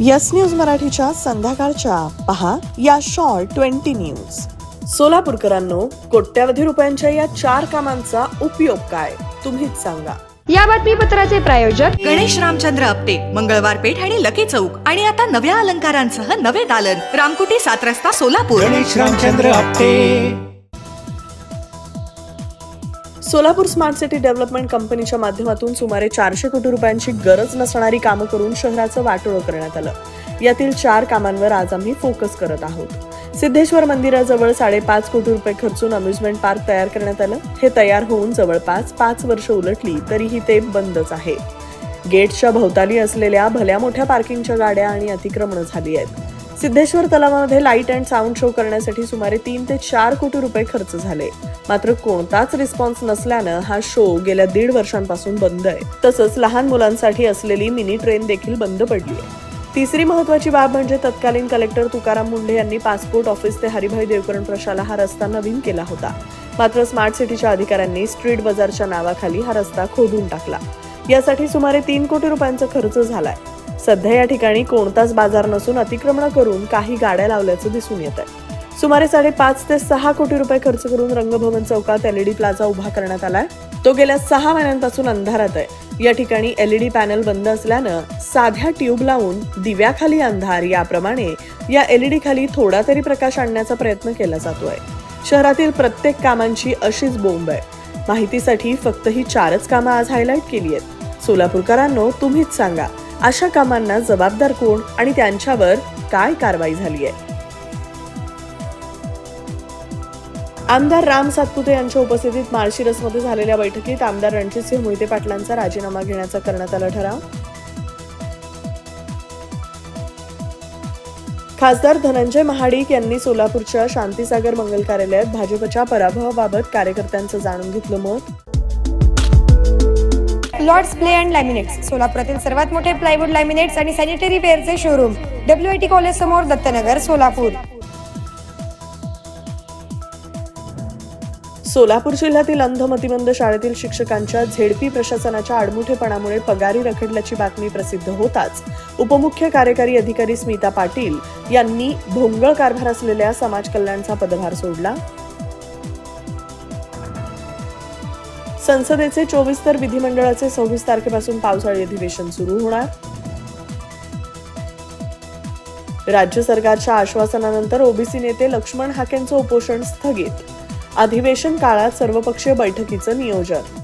Yes news मराठीच्या संध्याकाळच्या. पहा या शॉर्ट ट्वेंटी न्यूज. सोलापूरकरांनो कोट्यावधी रुपयांच्या या चार कामांचा उपयोग काय? तुम्हीच सांगा. या बातमीपत्राचे प्रायोजक गणेश रामचंद्र आपटे मंगळवार पेठ आणि लकी चौक. आणि आता नव्या अलंकारांसह नवे दालन. रामकुटी सात रस्ता Solapur. Ganesh Ramchandra Apte. Solapur smart city development कंपनीच्या माध्यमातून सुमारे चारशे कोटी रुपयांची गरज नसणारी कामं करून शहराचं वाटोळं करण्यात आलं. यातील चार कामांवर आज आम्ही फोकस करत आहोत. सिद्धेश्वर मंदिराजवळ साडेपाच कोटी रुपये खर्चून अम्युजमेंट पार्क तयार करण्यात आलं. हे तयार होऊन जवळपास पाच वर्ष उलटली तरीही ते बंदच आहे. गेटच्या भोवताली असलेल्या भल्या मोठ्या पार्किंगच्या गाड्या आणि अतिक्रमणं झाली आहेत. सिद्धेश्वर तलावामध्ये लाइट अँड साऊंड शो करण्यासाठी सुमारे तीन ते चार कोटी रुपये खर्च झाले. मात्र कोणताच रिस्पॉन्स नसल्यानं हा शो गेल्या दीड वर्षांपासून बंद आहे. तसंच लहान मुलांसाठी असलेली मिनी ट्रेन देखील बंद पडली आहे तिसरी महत्वाची बाब म्हणजे तत्कालीन कलेक्टर तुकाराम मुंढे यांनी पासपोर्ट ऑफिस ते हरिभाई देवकरण प्रशाला हा रस्ता नवीन केला होता. मात्र स्मार्ट सिटीच्या अधिकाऱ्यांनी स्ट्रीट बाजारच्या नावाखाली हा रस्ता खोदून टाकला. यासाठी सुमारे तीन कोटी रुपयांचा खर्च झालाय. सध्या या ठिकाणी कोणताच बाजार नसून अतिक्रमण करून काही गाड्या लावल्याचं दिसून येत आहे. सुमारे साडेपाच ते सहा कोटी रुपये खर्च करून रंगभवन चौकात एलईडी प्लाझा उभा करण्यात आलाय. तो गेल्या सहा महिन्यांपासून अंधारात आहे. या ठिकाणी एलईडी पॅनल बंद असल्यानं साध्या ट्यूब लावून दिव्याखाली अंधार याप्रमाणे या एलईडी खाली थोडा तरी प्रकाश आणण्याचा प्रयत्न केला जातोय. शहरातील प्रत्येक कामांची अशीच बोंब आहे. माहितीसाठी फक्त ही चारच कामं आज हायलाईट केली आहेत. सोलापूरकरांनो तुम्हीच सांगा. अशा कामांना जबाबदार कोण आणि त्यांच्यावर काय कारवाई झाली आहे? आमदार राम सातपुते यांच्या उपस्थितीत माळशिरसमध्ये झालेल्या बैठकीत आमदार रणजितसिंह मोहिते पाटलांचा राजीनामा घेण्याचा करण्यात आला ठराव. खासदार धनंजय महाडिक यांनी सोलापूरच्या शांतीसागर मंगल कार्यालयात भाजपच्या पराभवाबाबत कार्यकर्त्यांचं जाणून घेतलं मत. लॉर्ड्स प्ले अँड लॅमिनेट्स सोलापुरातील सर्वात मोठे प्लायवूड लॅमिनेट्स आणि sanitary वेअरचे showroom W I T college समोर दत्तनगर सोलापूर. सोलापूर जिल्ह्यातील अंध मतिमंद शाळेतील शिक्षकांच्या झेडपी प्रशासनाच्या आडमुठेपणामुळे पगारी रखडल्याची बातमी प्रसिद्ध होताच. उपमुख्य कार्यकारी अधिकारी स्मिता पाटील यांनी भोंगळ कारभार असलेल्या समाज कल्याणचा पदभार सोडला. संसदेचे चोवीस तर विधिमंडळाचे सव्वीस तारखेपासून पावसाळी अधिवेशन सुरू होणार. राज्य सरकारच्या आश्वासनानंतर ओबीसी नेते लक्ष्मण हाकेंचं उपोषण स्थगित. अधिवेशन काळात सर्वपक्षीय बैठकीचं नियोजन.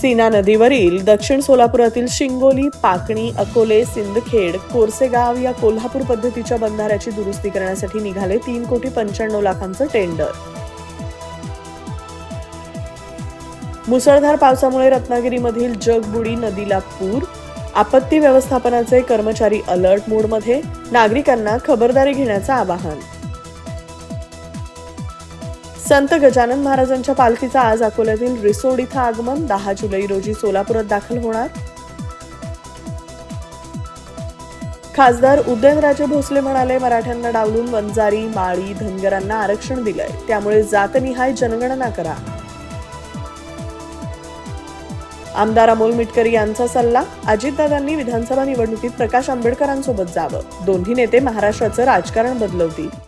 सीना नदीवरील दक्षिण सोलापुरातील शिंगोली पाकणी अकोले सिंदखेड कोरसेगाव या कोल्हापूर पद्धतीच्या बंधाऱ्याची दुरुस्ती करण्यासाठी निघाले तीन कोटी पंच्याण्णव लाखांचं टेंडर. मुसळधार पावसामुळे रत्नागिरीमधील जगबुडी नदीला पूर आपत्ती व्यवस्थापनाचे कर्मचारी अलर्ट मोडमध्ये नागरिकांना खबरदारी घेण्याचं आवाहन. संत गजानन महाराजांच्या पालखीचं आज अकोल्यातील रिसोड इथं आगमन. दहा जुलै रोजी सोलापुरात दाखल होणार. खासदार उदयनराजे भोसले म्हणाले मराठ्यांना डावलून वंजारी माळी धनगरांना आरक्षण दिलंय. त्यामुळे जातनिहाय जनगणना करा. आमदार अमोल मिटकरी यांचा सल्ला अजितदादांनी विधानसभा निवडणुकीत प्रकाश आंबेडकरांसोबत जावं. दोन्ही नेते महाराष्ट्राचं राजकारण बदलवतील.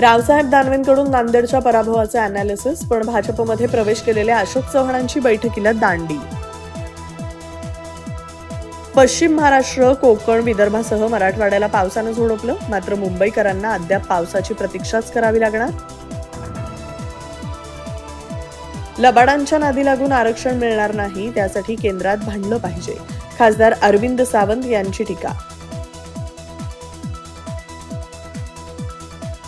रावसाहेब दानवेंकडून नांदेडच्या पराभवाचे अनालिसिस पण भाजपमध्ये प्रवेश केलेल्या अशोक चव्हाणांची बैठकीला दांडी. पश्चिम महाराष्ट्र कोकण विदर्भासह मराठवाड्याला पावसानं झोडपलं. मात्र मुंबईकरांना अद्याप पावसाची प्रतीक्षाच करावी लागणार. लबाडांच्या नादी लागून आरक्षण मिळणार नाही त्यासाठी केंद्रात भांडलं पाहिजे. खासदार अरविंद सावंत यांची टीका.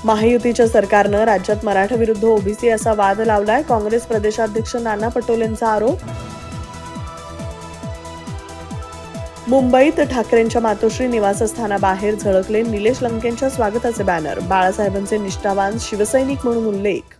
महायुतीच्या सरकारनं राज्यात मराठा विरुद्ध ओबीसी असा वाद लावलाय. काँग्रेस प्रदेशाध्यक्ष नाना पटोलेंचा आरोप. मुंबईत ठाकरेंच्या मातोश्री निवासस्थानाबाहेर झळकले निलेश लंकेंच्या स्वागताचे बॅनर बाळासाहेबांचे निष्ठावान शिवसैनिक म्हणून उल्लेख.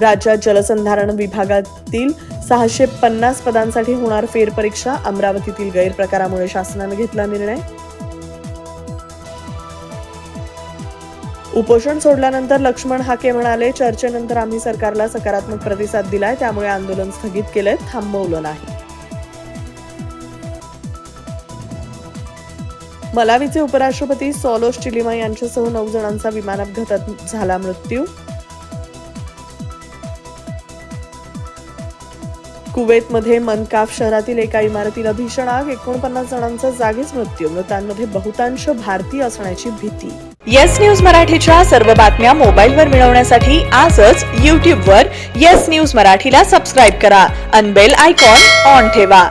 राज्यात जलसंधारण विभागातील सहाशे पन्नास पदांसाठी होणार फेरपरीक्षा. अमरावतीतील गैरप्रकारामुळे शासनानं घेतला निर्णय. उपोषण सोडल्यानंतर लक्ष्मण हाके म्हणाले चर्चेनंतर आम्ही सरकारला सकारात्मक प्रतिसाद दिलाय त्यामुळे आंदोलन स्थगित केलंय थांबवलं नाही. मलावीचे उपराष्ट्रपती सॉलोस चिलिमा यांच्यासह नऊ जणांचा विमान अपघातात झाला मृत्यू. कुवेतमध्ये मनकाफ शहरातील एका इमारतीला भीषण आग एकोणपन्नास जणांचा जागीच मृत्यू मृतांमध्ये बहुतांश भारतीय असण्याची भीती. येस न्यूज मराठीच्या सर्व बातम्या मोबाईलवर मिळवण्यासाठी आजच यूट्यूबवर येस न्यूज मराठीला सबस्क्राईब करा. अनबेल आयकॉन ऑन ठेवा.